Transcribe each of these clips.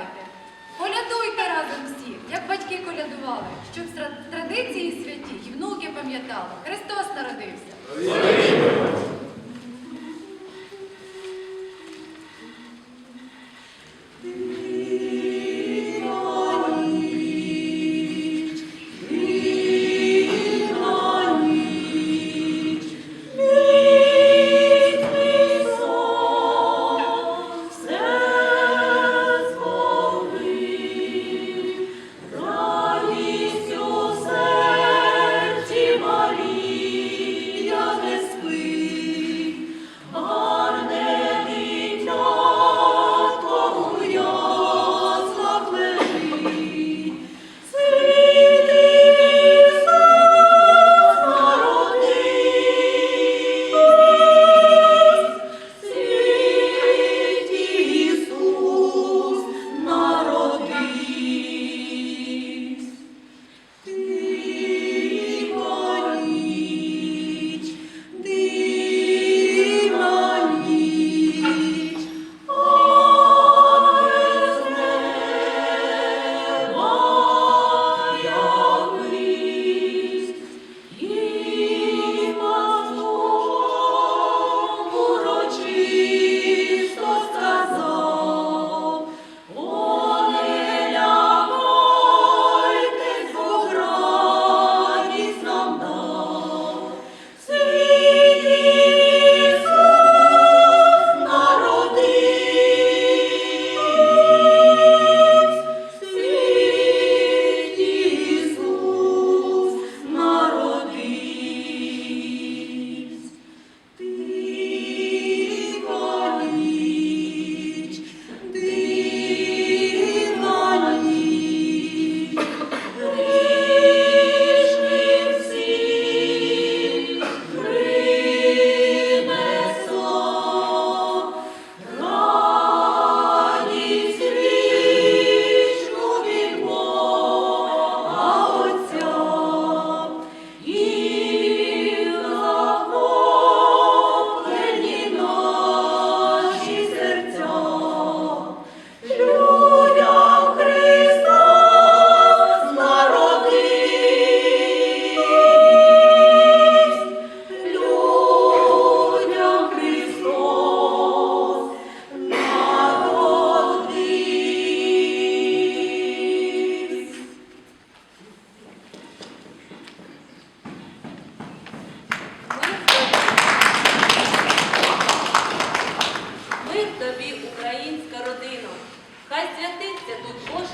пам'ятайте. Колядуйте разом всі, як батьки колядували, щоб тра- традиції святі і внуки пам'ятали. Христос народився.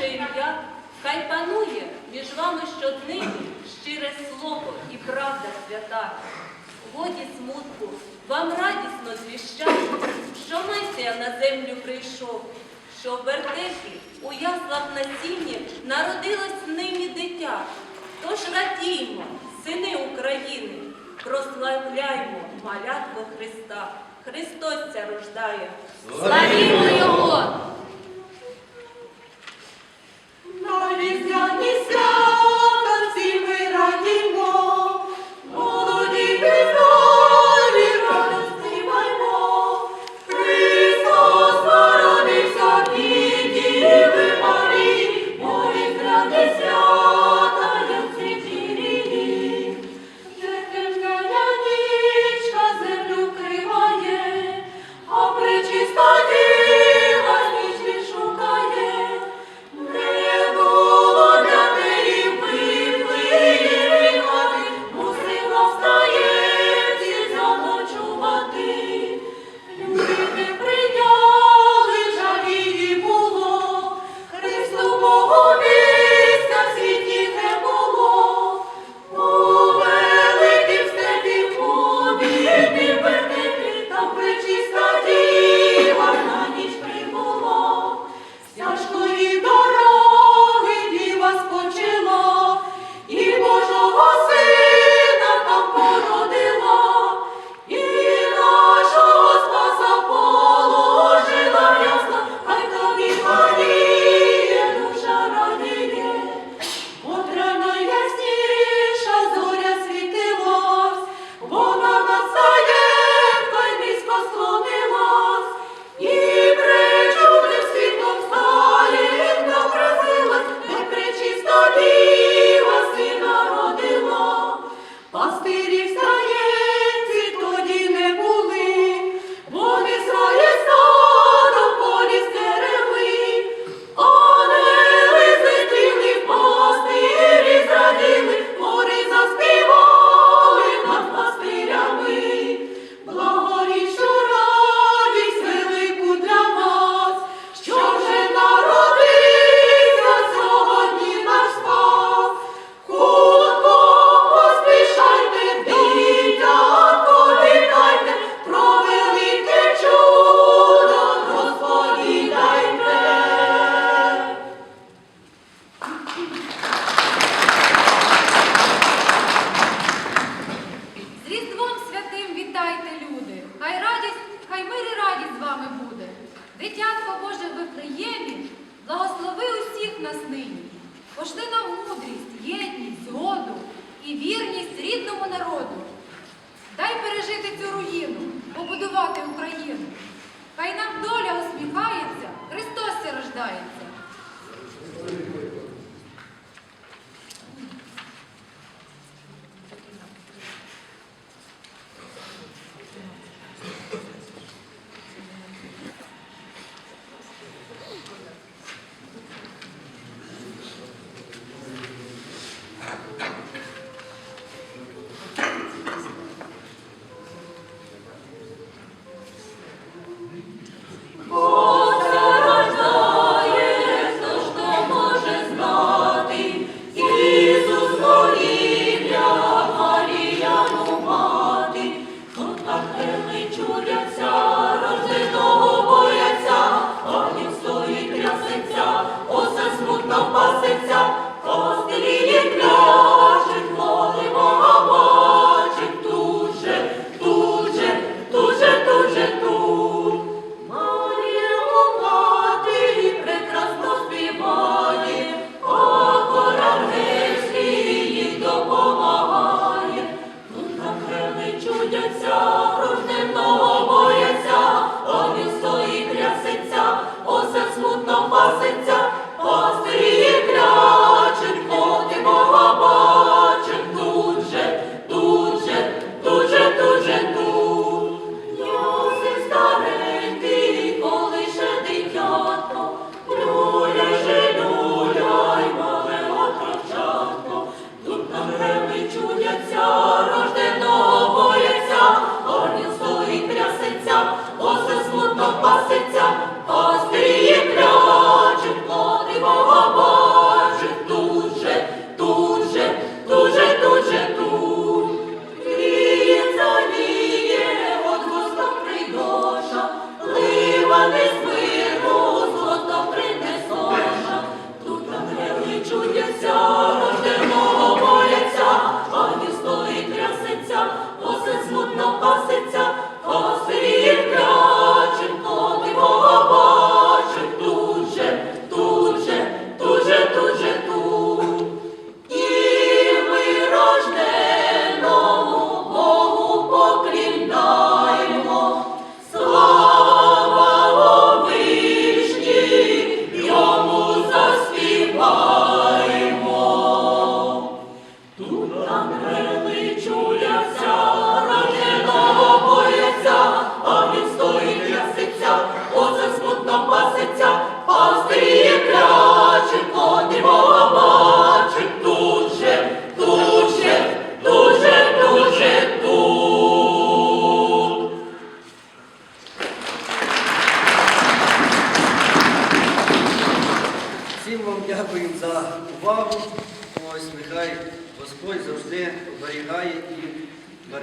Боже ім'я, хай панує між вами щоднини щире слово і правда свята. Годі смутку, вам радісно звіщаю, що Месія на землю прийшов, що в вертепі у яслах на сіні народилось нині дитя. Тож радіймо, сини України, прославляймо малятко Христа. Христос ця рождає. Славімо Його! судяться. promise.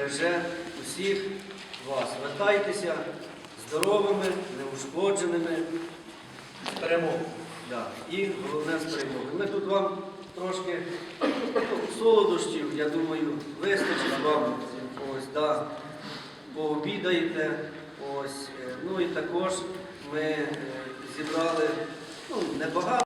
береже усіх вас. Вертайтеся здоровими, неушкодженими з перемогою. Да. І головне з перемоги. Ми тут вам трошки ну, солодощів, я думаю, вистачить вам ось, да, пообідаєте. Ось. Е, ну і також ми е, зібрали ну, небагато.